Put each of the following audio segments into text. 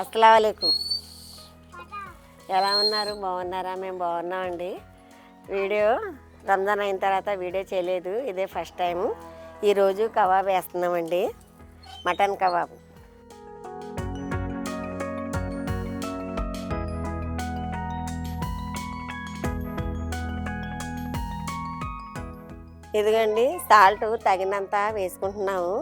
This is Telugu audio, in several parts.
అస్సలామలైకుం ఎలా ఉన్నారు? బాగున్నారా? మేము బాగున్నామండి. వీడియో రంజాన్ అయిన తర్వాత వీడియో చేయలేదు. ఇదే ఫస్ట్ టైము. ఈరోజు కబాబ్ వేస్తున్నామండి. Mutton kebab. ఇదిగండి సాల్ట్ తగినంత వేసుకుంటున్నాము.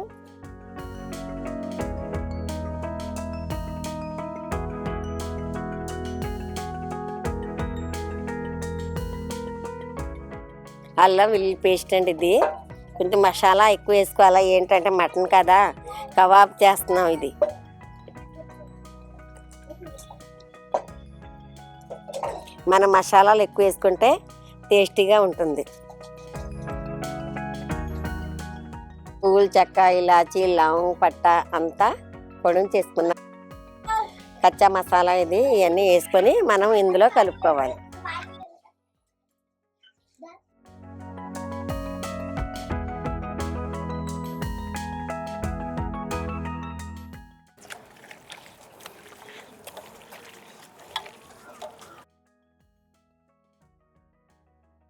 అల్లం వెల్లుల్లి పేస్ట్ అండి ఇది. కొంచెం మసాలా ఎక్కువ వేసుకోవాలా ఏంటంటే మటన్ కదా కబాబ్ చేస్తున్నాం ఇది. మన మసాలాలు ఎక్కువ వేసుకుంటే టేస్టీగా ఉంటుంది. పువ్వుల చెక్క ఇలాచి లవంగ పట్ట అంతా పొడిని చేసుకున్నాం. కచ్చా మసాలా ఇది ఇవన్నీ వేసుకొని మనం ఇందులో కలుపుకోవాలి.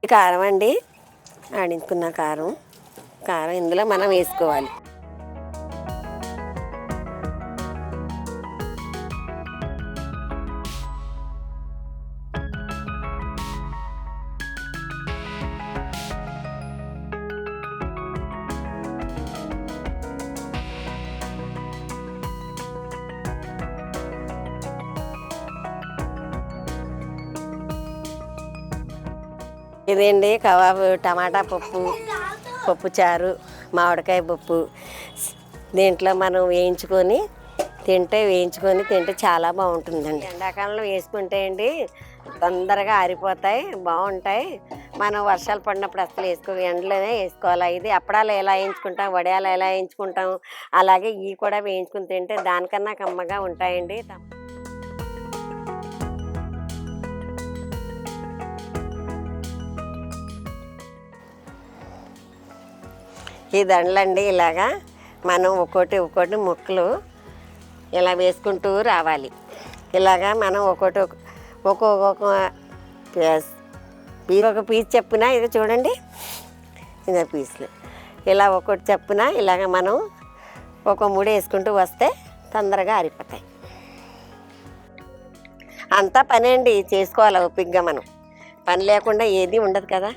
కారం అండి. ఆడించుకున్న కారం. కారం ఇందులో మనం వేసుకోవాలి. ఇదండి? కబాబు టమాటా పప్పు పప్పు చారు మామిడికాయ పప్పు. దీంట్లో మనం వేయించుకొని తింటే వేయించుకొని తింటే చాలా బాగుంటుందండి. ఎండాకాలంలో వేసుకుంటే అండి తొందరగా ఆరిపోతాయి బాగుంటాయి. మనం వర్షాలు పడినప్పుడు అసలు వేసుకో ఎండలోనే వేసుకోవాలి. ఇది అప్పడాలు ఎలా వేయించుకుంటాం వడియాలు ఎలా వేయించుకుంటాం అలాగే ఇవి కూడా వేయించుకుని తింటే దానికన్నా కమ్మగా ఉంటాయండి. ఈ దండలండి ఇలాగా మనం ఒక్కోటి ఒక్కోటి ముక్కలు ఇలా వేసుకుంటూ రావాలి. ఇలాగా మనం ఒక్కోటి ఒక్కొక్క పీస్ పీస్ ఒక పీస్ చెప్పున ఇది చూడండి. ఇదే పీసులు. ఇలా ఒక్కొక్కటి చెప్పున ఇలాగ మనం ఒక మూడు వేసుకుంటూ వస్తే తొందరగా ఆరిపోతాయి. అంతా పని అండి చేసుకోవాలి ఓపిగ్గా మనం. పని లేకుండా ఏది ఉండదు కదా.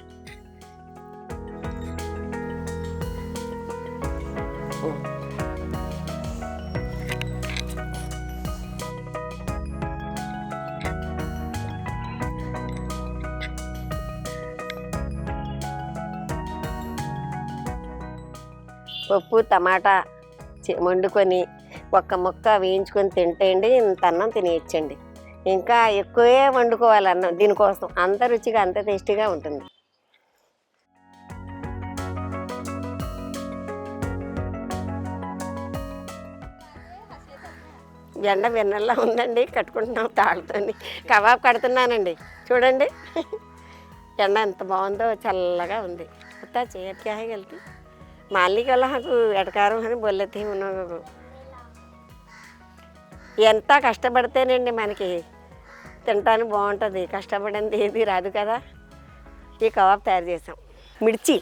పప్పు టమాటా వండుకొని ఒక్క ముక్క వేయించుకొని తింటేయండి ఇంత అన్నం తినేయచ్చండి. ఇంకా ఎక్కువే వండుకోవాలి అన్నం దీనికోసం. అంత రుచిగా అంత టేస్టీగా ఉంటుంది. ఎండ వెన్నెల్లా ఉందండి కట్టుకుంటున్నాం తాళ్ళతోని. కబాబ్ కడుతున్నానండి. చూడండి. ఎండ ఎంత బాగుందో చల్లగా ఉంది. అత్తా చేయట్లే వెళ్తే మాలిక నాకు ఎటకారం అని బొల్లెత్తి ఉన్నాను ఎంత కష్టపడితేనండి మనకి తినటానికి బాగుంటుంది. కష్టపడింది ఏది రాదు కదా. ఈ కబాబ్ తయారు చేసాం. మిర్చి.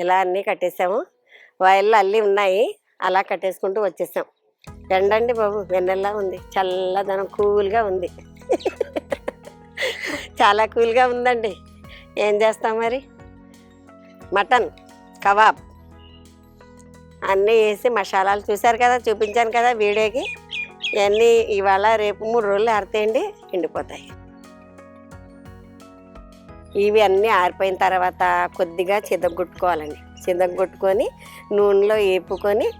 ఇలా అన్నీ కట్టేసాము. వాయిల్లో అల్లి ఉన్నాయి. అలా కట్టేసుకుంటూ వచ్చేసాం. ఎండండి బాబు వెన్నెల్లా ఉంది. చల్లదనం కూల్గా ఉంది. చాలా కూల్గా ఉందండి. ఏం చేస్తాం మరి? Mutton kebab. అన్నీ వేసి మసాలాలు చూశారు కదా చూపించాను కదా వీడియోకి. ఇవన్నీ ఇవాళ రేపు మూడు రోజులు ఆరితేయండి ఎండిపోతాయి. ఇవి అన్నీ ఆరిపోయిన తర్వాత కొద్దిగా చిదగొట్టుకోవాలండి చిదగొట్టుకొని నూనెలో వేపుకొని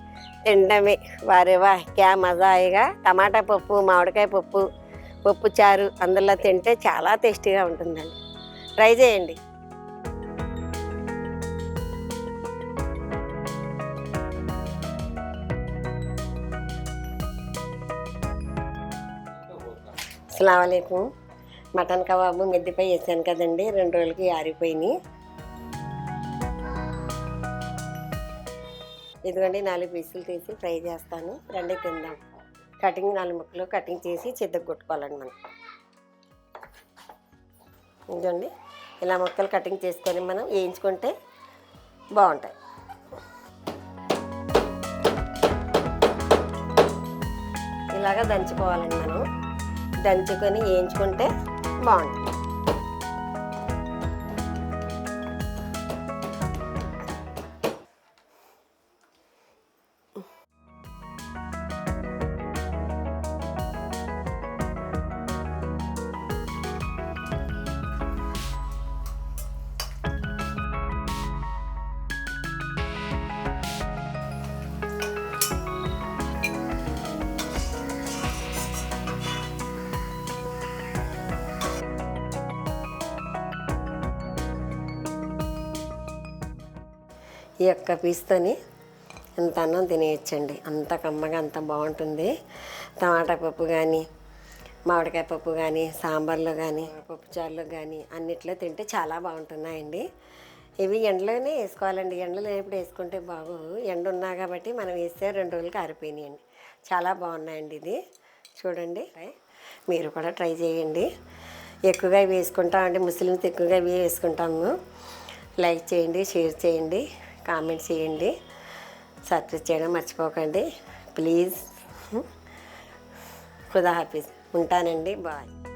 తినడమే వారే వా క్యా మజాయిగా టమాటా పప్పు మామిడికాయ పప్పు పప్పు చారు అందులో తింటే చాలా టేస్టీగా ఉంటుందండి. ట్రై చేయండి. అస్సలం మటన్ కబాబు మెద్దిపై వేసాను కదండి. రెండు రోజులకి ఆరిపోయినాయి. ఇదిగోండి నాలుగు పీసులు తీసి ఫ్రై చేస్తాను. రెండు తిందాం. కటింగ్ నాలుగు ముక్కలు కటింగ్ చేసి చిద్దకు కొట్టుకోవాలండి మనం. ఇదిగోండి ఇలా ముక్కలు కటింగ్ చేసుకొని మనం వేయించుకుంటే బాగుంటాయి. ఇలాగా దంచుకోవాలండి మనం. దంచుకొని వేయించుకుంటే బాగుంటుంది ఈ యొక్క పీస్తోని ఇంత అన్నం తినేయచ్చండి. అంత కమ్మగా అంత బాగుంటుంది. టమాటా పప్పు కానీ మామిడికాయ పప్పు కానీ సాంబార్లో కానీ పప్పుచారులో కానీ అన్నిట్లో తింటే చాలా బాగుంటున్నాయండి. ఇవి ఎండలోనే వేసుకోవాలండి. ఎండలో లేనప్పుడు వేసుకుంటే బాగు ఎండ ఉన్నా కాబట్టి మనం వేస్తే రెండు రోజులకి ఆరిపోయినాయండి. చాలా బాగున్నాయండి ఇది. చూడండి. మీరు కూడా ట్రై చేయండి. ఎక్కువగా ఇవి వేసుకుంటామండి. ముస్లిమ్స్ ఎక్కువగా ఇవి వేసుకుంటాము. లైక్ చేయండి షేర్ చేయండి. కామెంట్ చేయండి. సబ్స్క్రైబ్ చేయడం మర్చిపోకండి. ప్లీజ్. ఖుదా హాఫీజ్ ఉంటానండి. బాయ్.